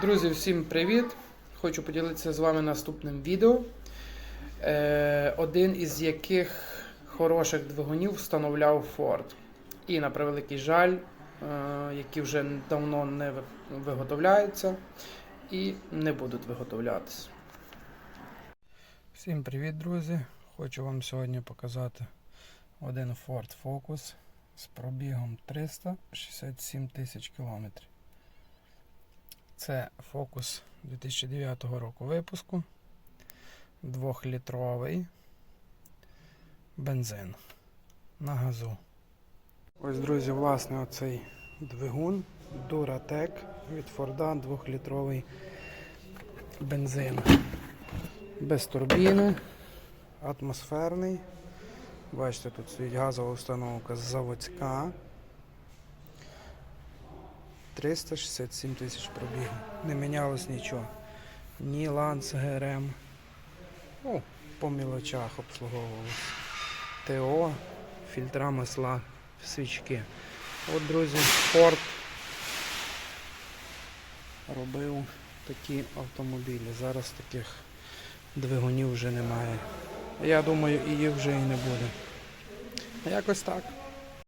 Друзі, всім привіт! Хочу поділитися з вами наступним відео, е, один із яких хороших двигунів встановляв Ford. І на превеликий жаль, е, які вже давно не виготовляються і не будуть виготовлятися. Всім привіт, друзі! Хочу вам сьогодні показати один Ford Focus з пробігом 367 тисяч кілометрів. Це Focus 2009 року випуску. Двохлітровий бензин на газу. Ось, друзі, власне, оцей двигун Duratec від Ford 2-літровий бензин. Без турбіни, атмосферний. Бачите, тут стоїть газова установка заводська. 367 тисяч пробігу. Не мінялось нічого. Ні ланц ГРМ. Ну, по мілочах обслуговувалось. ТО, фільтра масла, свічки. От, друзі, Ford робив такі автомобілі. Зараз таких двигунів вже немає. Я думаю, і їх вже і не буде. Якось так.